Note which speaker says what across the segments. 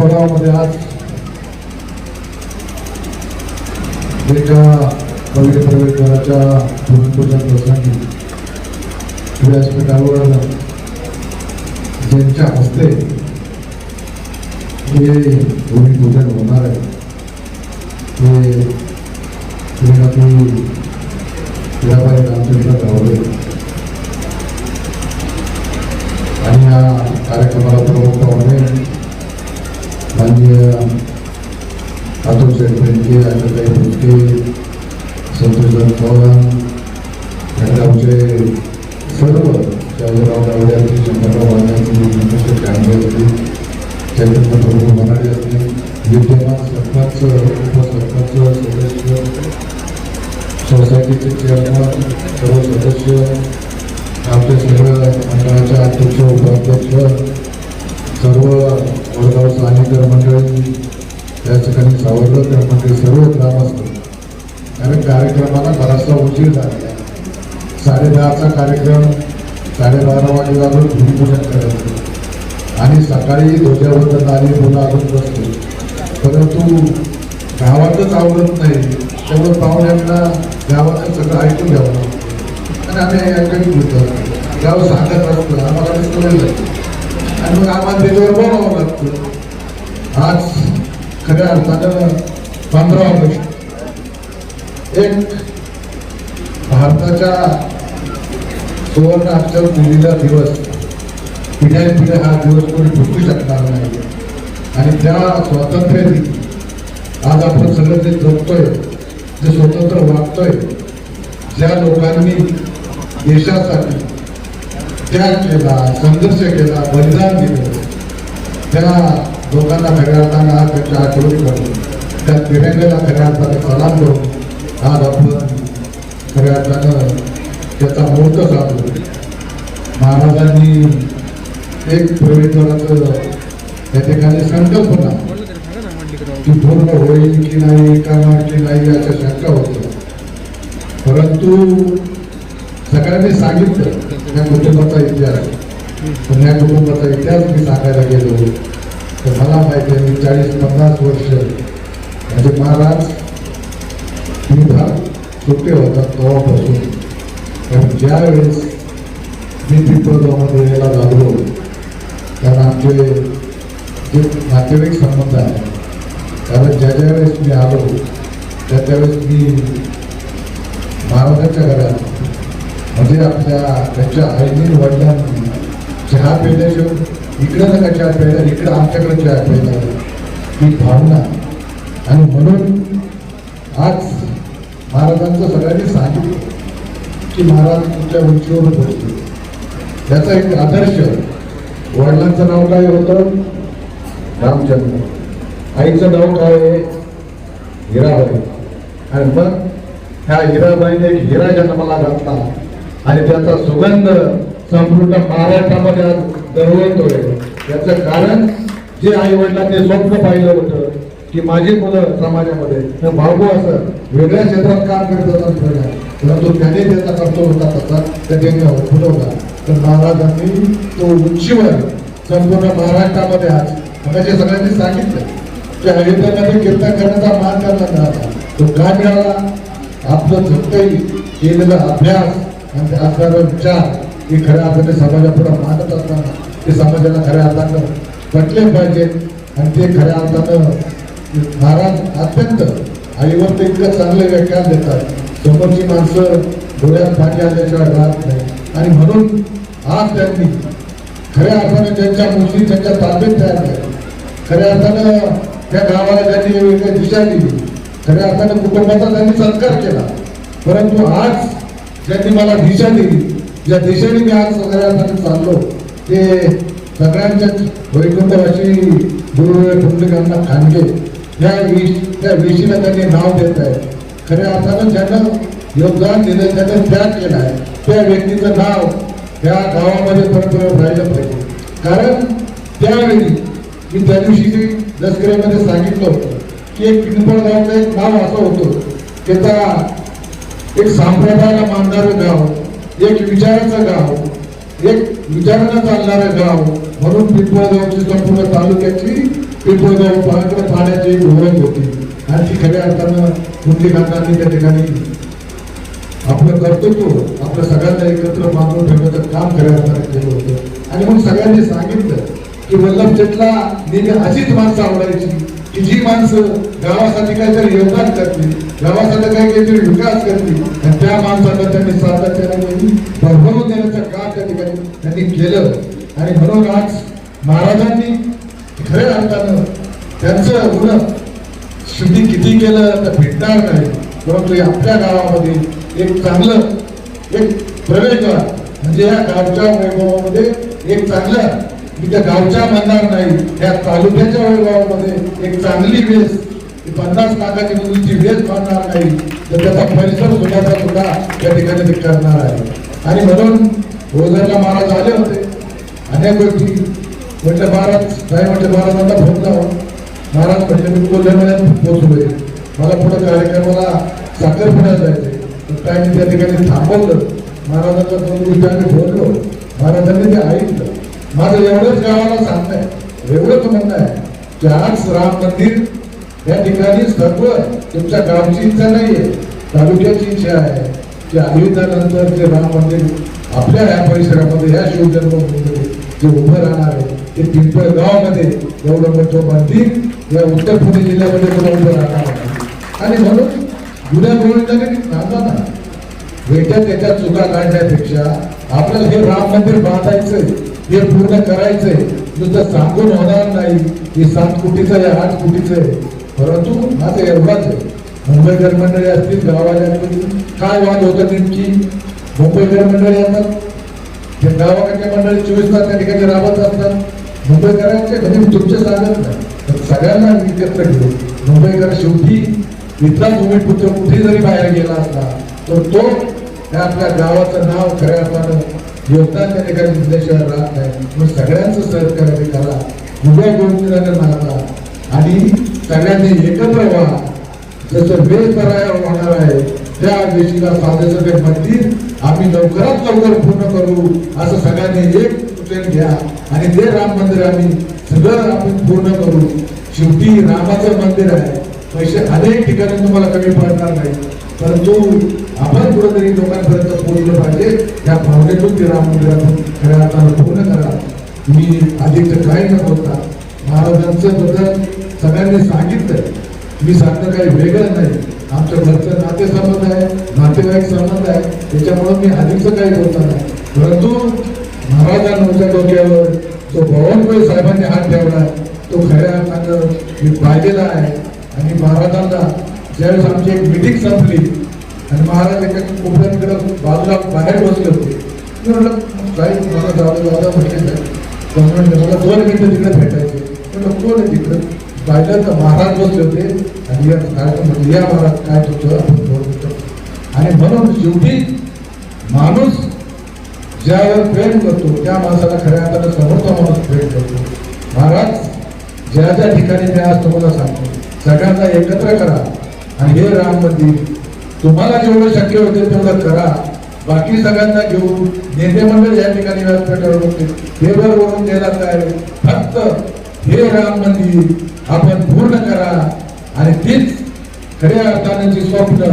Speaker 1: पिंपळगावमध्ये आज एका पवित्र प्रवेशद्वाराच्या भूमिपूजन प्रसंगी व्यासपीठावर ज्यांच्या हस्ते हे भूमिपूजन होणार आहे ते श्रीमती हिराबाई रामचंद्र गावडे आणि या कार्यक्रमाला प्रमुख पाहुणे माननीय अतुल शेटपेंके अण्णाताई फुटके संतोषदार चव्हाण या गावचे सर्व शाहजीराव गावडे असतील शंकरराव वाणे असतील नमस्कार कांबळे असतील चैतन्य प्रभू मनाडे असतील विद्यमान सरपंच उपसरपंच सदस्य सोसायटीचे चेअरमन सर्व सदस्य आमचे सर्व मंडळाचे अध्यक्ष उपाध्यक्ष सर्व वडगाव स्थानिकर मंडळी त्या ठिकाणी सावरकर मंडळी सर्व ग्रामस्थ. कारण कार्यक्रमाला बराचसा उशीर झालेला साडेदहाचा कार्यक्रम साडेबारा वाजेला लागून भूमिपूजन करायचं आणि सकाळी ध्वजाबद्दल आली मुलं अजून बसतो परंतु गावातच आवडत नाही त्यामुळे पाहुण्यांना गावाचं सगळं ऐकून घ्यावं आणि आम्ही ऐकून घेतो गाव सांगत असतो आम्हाला ते कळलं आणि मग आम्हाला त्याच्यावर बोलावं लागतं. आज खऱ्या अर्थानं पंधरा ऑगस्ट. एक भारताच्या सुवर्ण अक्षर मुलीचा दिवस पिढ्या पिढ्या हा दिवस कोणी भुलू शकणार नाही. आणि त्या स्वातंत्र्य आज आपण सगळं जे जगतोय जे स्वतंत्र वागतोय ज्या लोकांनी देशासाठी त्याग केला संघर्ष केला बलिदान दिलं त्या लोकांना खऱ्या अर्थानं आज त्यांच्या आठवणी करून त्या तिरंग्याला खऱ्या अर्थानं सलाम करून आज आपण खऱ्या अर्थानं त्याचा मुहूर्त साधलो महाराजांनी एक प्रवेशद्वाराचं त्या ठिकाणी संकल्पना ती पूर्ण होईल की नाही का की नाही याच्या शंका होत्या. परंतु सगळ्यांनी सांगितलं त्या कुटुंबाचा इतिहास पण या कुटुंबाचा इतिहास मी सांगायला गेलो तर मला माहिती आहे मी चाळीस पन्नास वर्ष म्हणजे महाराज सोपे होतात होता तेव्हापासून पण ज्यावेळेस मी पिंपळगावमध्ये यायला लागलो कारण आमचे जे नातेवाईक संबंध आहे कारण ज्या ज्या वेळेस मी आलो त्या त्यावेळेस मी महाराजांच्या घरात म्हणजे आपल्या त्यांच्या आईने वडिलांनी चहा पिल्याशिवाय इकडं नका चहा प्यायला इकडं आमच्याकडे चहा प्यायला ही भावना. आणि म्हणून आज महाराजांचं सगळ्यांनी सांगितलं की महाराज तुमच्या उंचीवर पोहोचले त्याचा एक आदर्श वडिलांचं नाव काय होतं? रामचंद्र. आईचं नाव काय आहे? हिराबाई. आणि मग ह्या हिराबाईने एक हिरा जन्माला घातला. आणि त्याचा सुगंध संपूर्ण महाराष्ट्रामध्ये आज दरवळतोय. याचं कारण जे आई वडिलांनी स्वप्न पाहिलं होतं की माझी मुलं समाजामध्ये भाऊ असं वेगळ्या क्षेत्रात काम करत असतात वेगळ्या. परंतु त्याने त्याचा कर्तव्य होता तसा त्या त्यांनी फुलवला तर महाराजांनी तो उंचीवर संपूर्ण महाराष्ट्रामध्ये आज मगाशी सगळ्यांनी सांगितलं की अयोध्यामध्ये कीर्तन करण्याचा मान त्यांना मिळाला. तो का मिळाला? आपलं झटकही केलेला अभ्यास आणि असणारा विचार हे खऱ्या अर्थाने समाजापुढे मानत असताना ते समाजाला खऱ्या अर्थानं पटले पाहिजे आणि ते खऱ्या अर्थानं महाराज अत्यंत आईवर ते इतकं चांगले व्याख्यान देतात. समोरची माणसं डोळ्यात पाणी आल्याशिवाय राहत नाही. आणि म्हणून आज त्यांनी खऱ्या अर्थाने त्यांच्या मुली त्यांच्या ताब्यात तयार झाल्या खऱ्या अर्थानं त्या गावाला त्यांनी वेगळी दिशा दिली खऱ्या अर्थानं कुटुंबाचा त्यांनी सत्कार केला. परंतु आज ज्यांनी मला दिशा दिली ज्या दिशेने मी आज खऱ्या अर्थाने चाललो ते सगळ्यांच्या वैकुंठवासी गुरु पुंडलिकांना खांडे त्या विष त्या विषीला त्यांनी नाव देत आहे. खऱ्या अर्थानं ज्यानं योगदान दिलं त्यानं त्याग केला आहे त्या व्यक्तीचं नाव त्या गावामध्ये परत राहिलं पाहिजे. कारण त्यावेळी मी त्या दिवशी लष्करामध्ये सांगितलं होतं की एक पिंपळगावचं एक नाव असं होतं की त्या एक संप्रदायाला मानणारं गाव एक विचाराचं गाव एक विचारानं चालणारं गाव म्हणून पिंपळगावची संपूर्ण तालुक्याची पिंपळगाव पाण्याकडे पाण्याची ओळख होती. आणि ती खऱ्या अर्थानं कुंडली खातांनी त्या ठिकाणी आपलं कर्तृत्व आपलं सगळ्यांना एकत्र बांधून ठेवण्याचं काम खऱ्या अर्थाने केलं होतं. आणि मग सगळ्यांनी सांगितलं की वल्लभ शेठला नेहमी अशीच माणसं आवडायची की जी माणसं गावासाठी काहीतरी योगदान करतील गावासाठी काही काहीतरी विकास करतील आणि त्या माणसाला त्यांनी सातत्याने भरभरून देण्याचं काम त्या ठिकाणी त्यांनी केलं. आणि म्हणून आज महाराजांनी खऱ्या अर्थानं त्यांचं ऋण शेवटी किती केलं तर भेटणार नाही. परंतु आपल्या गावामध्ये एक चांगलं एक प्रवेशद्वार म्हणजे या गावच्या वैभवामध्ये एक चांगलं मी त्या गावच्या म्हणणार नाही. या तालुक्याच्या वैभवामध्ये एक चांगली वेस पन्नास लाखाची मुलीची वेस मानणार नाही. तर त्याचा परिसर सुद्धा सुद्धा या ठिकाणी ते करणार आहे. आणि म्हणून ओझरला महाराज आले होते अनेक गोष्टी. म्हटलं महाराज काय म्हटलं महाराजांना फोन लावून महाराज म्हटले मी कोल्ह्यामध्ये पोहोचलोय मला पुढं कार्यक्रमाला साखरपुड्यात जायचे तर काय मी त्या ठिकाणी थांबवलं. महाराजांना दोन गोष्टी आम्ही बोललो. महाराजांनी ते ऐकलं. माझं एवढंच गावाला सांगणं एवढंच म्हणणं आहे की आज राम मंदिर या ठिकाणी सर्व तुमच्या गावची इच्छा आहे तालुक्याची इच्छा आहे की आयुधानंतर ते राम मंदिर आपल्या या परिसरामध्ये या शिवजन्मभूमीमध्ये जे उभं राहणार आहे ते पिंपळ गावामध्ये एवढं मोठं मंदिर या उत्तर पुणे जिल्ह्यामध्ये उभं राहणार आणि म्हणून जुन्या गोविंदाने सांगा ना. वेट्या त्याच्या चुका काढण्यापेक्षा आपल्याला हे राम मंदिर बांधायचंय हे पूर्ण करायचंय. नुसतं सांगून होणार नाही की सात कोटीचं आहे आठ कोटीचं आहे. परंतु माझं एवढाच आहे. मुंबईकर मंडळी असतील गावाच्या असतील काय वाद होतं नेमकी? मुंबईकर मंडळी असतात. ते गावाकडच्या मंडळी चोवीस तास त्या ठिकाणी राबत असतात. मुंबईकरांचे म्हणजे तुमचे चालत नाही. तर सगळ्यांना एकत्र घेऊन मुंबईकर शेवटी इथला भूमिपुत्र कुठे जरी बाहेर गेला असला तर तो त्या आपल्या गावाचं नाव खऱ्या अर्थानं योगदान त्या ठिकाणी दिल्याशिवाय राहत नाही. मग सगळ्यांचं सहकार्य करा. उभ्या गोविंदाने नाता आणि सगळ्यांनी एकत्र व्हा. जसं वेळ करायला होणार आहे त्या वेशीला साधेचं ते मंदिर आम्ही लवकरात लवकर पूर्ण करू असं सगळ्यांनी एक सूचन घ्या. आणि ते राम मंदिर आम्ही सगळं आपण पूर्ण करू शेवटी रामाचं मंदिर आहे. पैसे अनेक ठिकाणी तुम्हाला कमी पडणार नाही. परंतु आपण कुठेतरी लोकांपर्यंत पोहोचलं पाहिजे. त्या भावनेतून ते राम मंदिरातून खऱ्या अर्थानं पूर्ण करा. मी अधिक काही न बोलता महाराजांचं बद्दल सगळ्यांनी सांगितलं मी सांगणं काही वेगळं नाही. आमच्या घरचं नाते संबंध आहे नातेवाईक संबंध आहे. त्याच्यामुळं मी अधिकचं काही बोलणार नाही. परंतु महाराजांच्या डोक्यावर जो बावनकुळे साहेबांनी हात ठेवला तो खऱ्या अर्थानं पाहिलेला आहे. आणि महाराजांना ज्यावेळेस आमची एक मिटिंग संपली आणि महाराज एका कोपऱ्याकडे बाजूला बाहेर बसले होते. मी म्हटलं साहेब मला जाऊ जाऊ म्हटले पण मला दोन मिनटं तिकडे भेटायचे म्हटलं कोण आहे तिकडं? पाहिलं तर महाराज बसले होते. आणि या काय म्हटलं या महाराज काय तुमचं आपण आणि म्हणून शेवटी माणूस ज्यावर प्रेम करतो त्या माणसाला खऱ्या अर्थानं समोरचा माणूस प्रेम करतो महाराज ज्या ज्या ठिकाणी मी आज तुम्हाला सांगतो सगळ्यांना एकत्र करा आणि हे राम मंदिर तुम्हाला जेवढं शक्य होते तेवढं करा. बाकी सगळ्यांना घेऊन नेते मंडळ या ठिकाणी व्यासपीठावर होते हे वरून द्यायला काय? फक्त हे राम मंदिर आपण पूर्ण करा. आणि तीच खऱ्या अर्थाने जी स्वप्न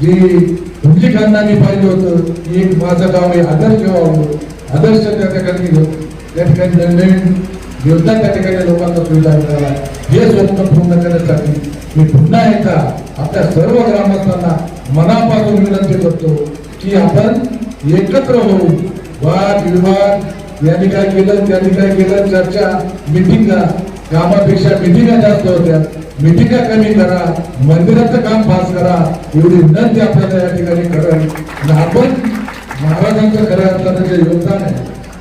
Speaker 1: जी हुंडी खानदानी पाहिलं होतं. की एक माझं गाव हे आदर्श व्हावं आदर्श त्या ठिकाणी त्या ठिकाणी नवीन योजना त्या ठिकाणी लोकांचा सुविधा मिळाला. हे स्वप्न पूर्ण करण्यासाठी मी पुन्हा एकदा आपल्या सर्व ग्रामस्थांना मनापासून विनंती करतो की आपण एकत्र होऊ वाद विवाद यांनी काय केलं त्यांनी काय केलं चर्चा मिटिंगा कामापेक्षा मिटिंगा जास्त होत्या. मिटिंगा कमी करा मंदिराचं काम पास करा एवढी विनंती आपल्याला या ठिकाणी करावी आणि आपण महाराजांचं खऱ्या अर्थानं जे योगदान आहे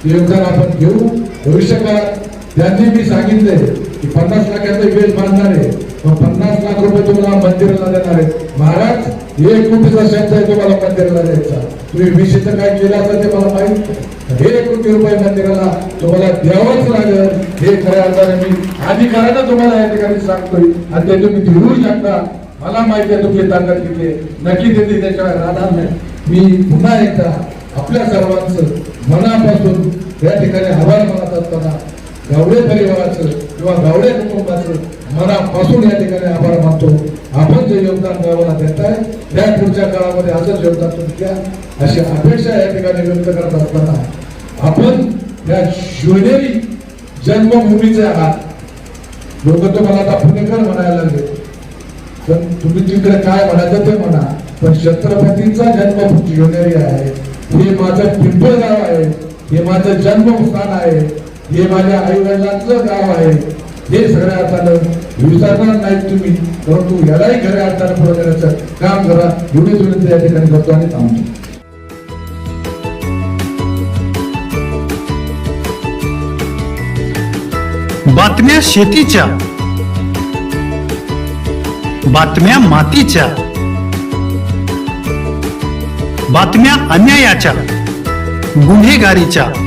Speaker 1: ते योगदान आपण घेऊ. भविष्यकाळात त्यांनी मी सांगितले की पन्नास लाखाचा वेळ बांधणार आहे. मग पन्नास लाख रुपये तुम्हाला मंदिराला देणार आहे महाराज एक कोटीचा शब्द आहे तुम्हाला मंदिराला द्यायचा. तुम्ही विषयचं काय केलं असेल ते मला माहीत एक कोटी रुपये मंदिराला तुम्हाला द्यावंच लागेल. हे खऱ्या अर्थाने मी अधिकारानं तुम्हाला या ठिकाणी सांगतोय. आणि ते तुम्ही घेऊ शकता. मला माहिती आहे तुमची ताकद किती नक्की देते त्याच्यावर राहणार नाही. मी पुन्हा एकदा आपल्या सर्वांचं मनापासून या ठिकाणी आभार मानत असताना गावडे परिवाराचं किंवा गावडे कुटुंबाचं मनापासून या ठिकाणी आभार मानतो. आपण जे योगदान गावाला देताय त्या पुढच्या काळामध्ये असंच योगदान तुम्ही द्या. अशी अपेक्षा या ठिकाणी व्यक्त करत असताना आपण या शिवनेरी जन्मभूमीचे आहात. लोक तुम्हाला आता पुणेकर म्हणायला लागले. पण तुम्ही तिकडे काय म्हणायचं ते म्हणा. पण छत्रपतींचा जन्म शिवनेरी आहे. हे माझं पिंपळगाव आहे. हे माझं जन्मस्थान आहे. हे माझ्या आई वडिलांचं गाव आहे. हे सगळ्या अर्थानं विसरणार नाही तुम्ही. परंतु यालाही खऱ्या अर्थानं पुढे नेण्याचं काम करा. एवढीच विनंती या ठिकाणी करतो आणि थांबतो.
Speaker 2: बातम्या शेतीच्या. बातम्या मातीच्या. बातम्या अन्यायाच्या. गुन्हेगारीच्या.